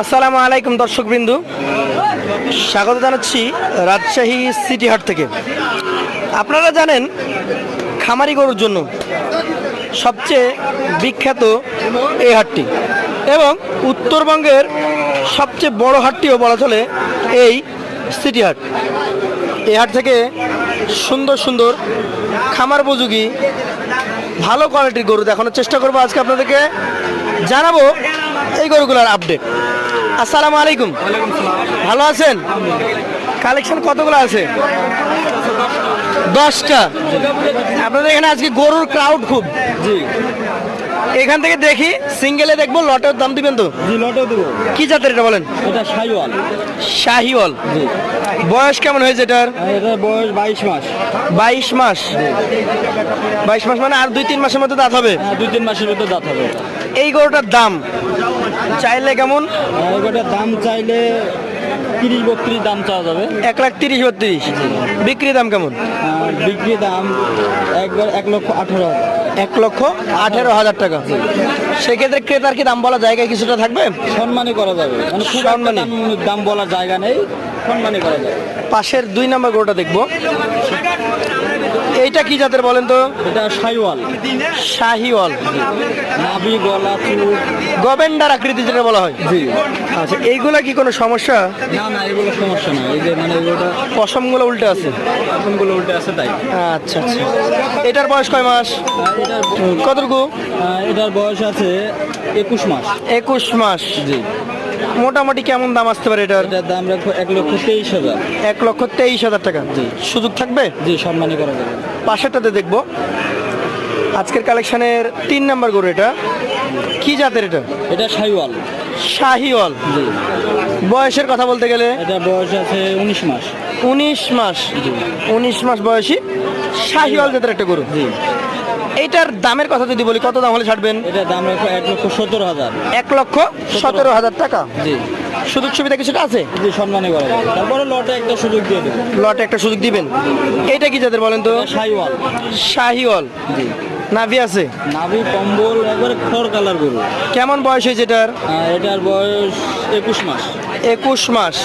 আসসালামু আলাইকুম দর্শকবৃন্দু। স্বাগত জানাচ্ছি রাজশাহী সিটি হাট থেকে। আপনারা জানেন, খামারি গরুর জন্য সবচেয়ে বিখ্যাত এই হাটটি এবং উত্তরবঙ্গের সবচেয়ে বড় হাটটিও বলা চলে এই সিটি হাট। এই হাট থেকে সুন্দর সুন্দর খামার উপযোগী, ভালো কোয়ালিটির গরু দেখানোর চেষ্টা করব। আজকে আপনাদেরকে জানাব এই গরুগুলোর আপডেট। আসসালামু আলাইকুম। ভালো আছেন? কালেকশন কতগুলো আছে? দশটা। আপনাদের এখানে আজকে গরুর ক্রাউড খুব। জি। এখান থেকে দেখি সিঙ্গেলে দেখব লটের দাম দিবেন তো? জি লটেও দেবো। কি জাতের এটা বলেন? এটা শাহিওয়াল। জি। বয়স কেমন হয়েছে এটার? এটার বয়স বাইশ মাস। বাইশ মাস। বাইশ মাস মানে আর দুই তিন মাসের মধ্যে দাঁত হবে? হ্যাঁ, দুই তিন মাসের ভিতর দাঁত হবে। এটা এই গরুটার দাম চাইলে কেমন? আর এটার দাম চাইলে তিরিশ বত্রিশ দাম চাওয়া যাবে। এক লাখ তিরিশ বত্রিশ। বিক্রি দাম কেমন? বিক্রি দাম একবার এক লক্ষ আঠারো এক লক্ষ আঠেরো হাজার টাকা। সেক্ষেত্রে ক্রেতার কি দাম বলা জায়গায় কিছুটা থাকবে? সম্মানই করা যাবে। মানে খুব সম্মানী। দাম দাম বলার জায়গা নেই। সম্মানই করা যাবে। পাশের দুই নম্বর গরুটা দেখব। এইটা কি জাতের বলেন তো? এটা সাইওয়াল শাহিওয়াল। নাভি গলা চুল। গবেন্ডার আকৃতি যেটা বলা হয়। জি। আচ্ছা এইগুলা কি কোনো সমস্যা? না না এগুলো সমস্যা না এই যে মানে এগুলোটা পশমগুলো উল্টে আছে। কোনগুলো উল্টে আছে তাই। আচ্ছা আচ্ছা। এটার বয়স কয় মাস? এটার কতটুকু? এটার বয়স আছে একুশ মাস। একুশ মাস। জি। মোটামুটি কেমন দাম আসতে পারে এটার? এটার দাম রাখব এক লক্ষ তেইশ হাজার। এক লক্ষ তেইশ হাজার টাকা। জি। সুযোগ থাকবে? জি সম্মানী করা যাবে। পাশেরটাতে দেখব। আজকের কালেকশনের তিন নাম্বার গরু এটা। কি জাতের এটা? এটা সাইওয়াল শাহিওয়াল। জি। বয়সের কথা বলতে গেলে? এটা বয়স আছে উনিশ মাস। উনিশ মাস। উনিশ মাস বয়সী। শাহিওয়াল জাতের একটা গরু। জি। এইটার দামের কথা যদি বলি কত দাম হলে ছাড়বেন? এটার দাম এক লক্ষ সতেরো হাজার। এক লক্ষ সতেরো হাজার টাকা? জি। সুযোগ সুবিধা কিছুটা আছে? জি সম্মানে করা যাবে তারপরে লটে একটা সুযোগ দিয়ে দেবেন লটে একটা সুযোগ দিবেন। এইটা কি যাদের বলেন তো? শাহিওয়াল। শাহিওয়াল। জি। নাভি আছে? নাভি কম্বল একবারে খড় কালার গরু। কেমন বয়স হয়েছে এটার? এটার বয়স একুশ মাস। একুশ মাস।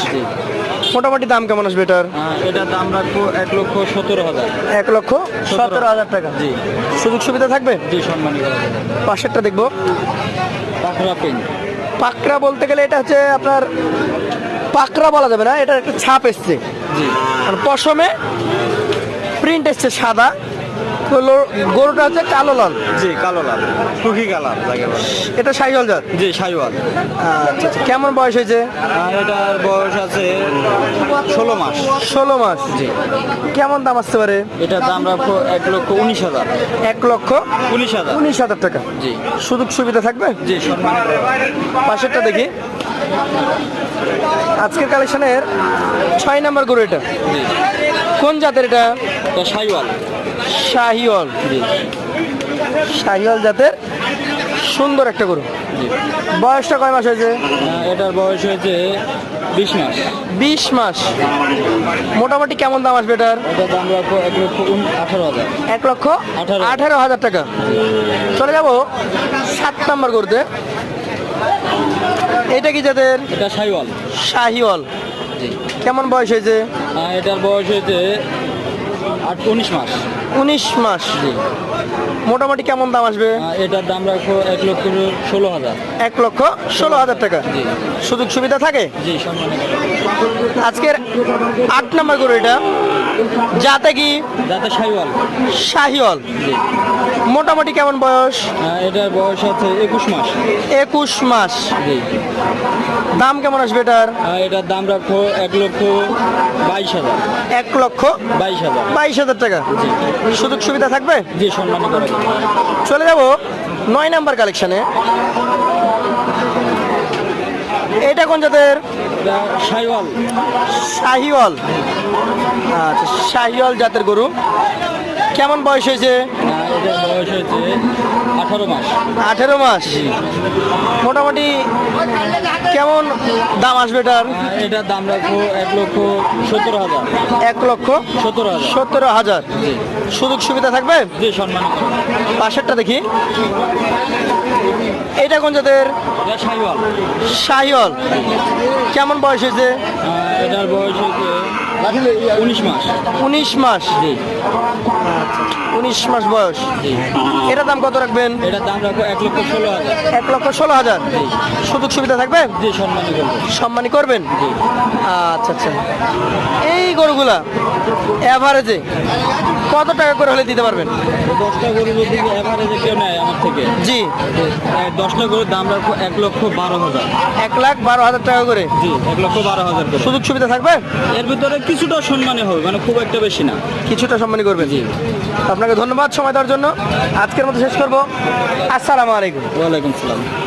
মোটামুটি দাম কেমন আসবে এটার? এটার দাম রাখব এক লক্ষ সতেরো হাজার। এক লক্ষ সতেরো হাজার টাকা। জি। সুযোগ সুবিধা থাকবে? জি সম্মানী পাশেরটা দেখব। পাখরা পেন। পাকড়া বলতে গেলে এটা হচ্ছে আপনার পাকড়া বলা যাবে না এটা একটা ছাপ এসছে। জি। আর পশমে প্রিন্ট এসছে সাদা। গরুটা হচ্ছে কালো লাল। জি কালো লাল। টুকি কালার লাগে এটা সাইজল জাত? জি সাইওয়াল আচ্ছা আচ্ছা। কেমন বয়স হয়েছে? এটার বয়স আছে ষোলো মাস। ষোলো মাস। জি। কেমন দাম আসতে পারে? এটার দাম রাখব এক লক্ষ উনিশ হাজার। এক লক্ষ উনিশ হাজার। উনিশ হাজার টাকা। জি। সুযোগ সুবিধা থাকবে? জি পাশেরটা দেখি। আজকের কালেকশনের ছয় নাম্বার গরু এটা। জি। কোন জাতের এটা? এটা সাইওয়াল শাহিওয়াল জি। শাহিওয়াল জাতের সুন্দর একটা গরু। বয়সটা কয় মাস হয়েছে? এটার বয়স হয়েছে বিশ মাস। বিশ মাস। মোটামুটি কেমন দাম আসবে এটার? দাম রাখব এক লক্ষ আঠারো হাজার। এক লক্ষ আঠারো। হাজার টাকা। চলে যাব সাত নাম্বার গরুতে। এটা কি জাতের? এটা সাইওয়াল শাহিওয়াল। কেমন বয়স হয়েছে? এটার বয়স হয়েছে আট উনিশ মাস? উনিশ মাস। জি। মোটামুটি কেমন দাম আসবে? এটার দাম রাখো এক লক্ষ ষোলো হাজার। এক লক্ষ ষোলো হাজার টাকা। জি। সুযোগ সুবিধা থাকে? আজকের আট নাম্বার গরু এটা। যাতে কি? যাতে শাহিওয়াল। শাহিওয়াল। মোটামুটি কেমন বয়স? এটার বয়স আছে একুশ মাস। একুশ মাস। দাম কেমন আসবে এটার? এটার দাম রাখব এক লক্ষ বাইশ হাজার। এক লক্ষ বাইশ হাজার। বাইশ হাজার টাকা। সুযোগ সুবিধা থাকবে? জি সম্মানী করা যাবে। চলে যাব নয় নাম্বার কালেকশনে এটা কোন জাতের? সাইওয়াল শাহিওয়াল। আচ্ছা শাহিওয়াল জাতের গরু। কেমন বয়স হয়েছে? বয়স হয়েছে আঠারো মাস। আঠেরো মাস। মোটামুটি কেমন দাম আসবে এটার? এটার দাম রাখব এক লক্ষ সতেরো হাজার। এক লক্ষ সতেরো হাজার। সতেরো হাজার। সুযোগ সুবিধা থাকবে? জি সম্মানী। পাশেরটা দেখি। এটা কোন জাতের? শাহিওয়াল। কেমন বয়স হয়েছে? এটার বয়স হচ্ছে উনিশ মাস। উনিশ মাস জি। উনিশ মাস বয়স এটা দাম কত রাখবেন? এটার দাম রাখব এক লক্ষ ষোলো হাজার। এক লক্ষ ষোলো হাজার? সুযোগ সুবিধা থাকবে? জি সম্মানী করব। সম্মানী করবেন? আচ্ছা আচ্ছা। এই গরুগুলা অ্যাভারেজে কত টাকা করে হলে দিতে পারবেন? দশটা গরু যদি অ্যাভারেজে কেউ নেয় আমার থেকে জি। দশটা গরুর দাম রাখব এক লক্ষ বারো হাজার। এক লাখ বারো হাজার টাকা করে। জি এক লক্ষ বারো হাজার করে। সুযোগ সুবিধা থাকবে? এর ভিতরে কিছুটা সম্মানে হবে মানে খুব একটা বেশি না। কিছুটা সম্মানী করবেন। জি। আপনাকে ধন্যবাদ সময় দেওয়ার জন্য। আজকের মতো শেষ করব। আসসালামু আলাইকুম। ওয়ালাইকুম সালাম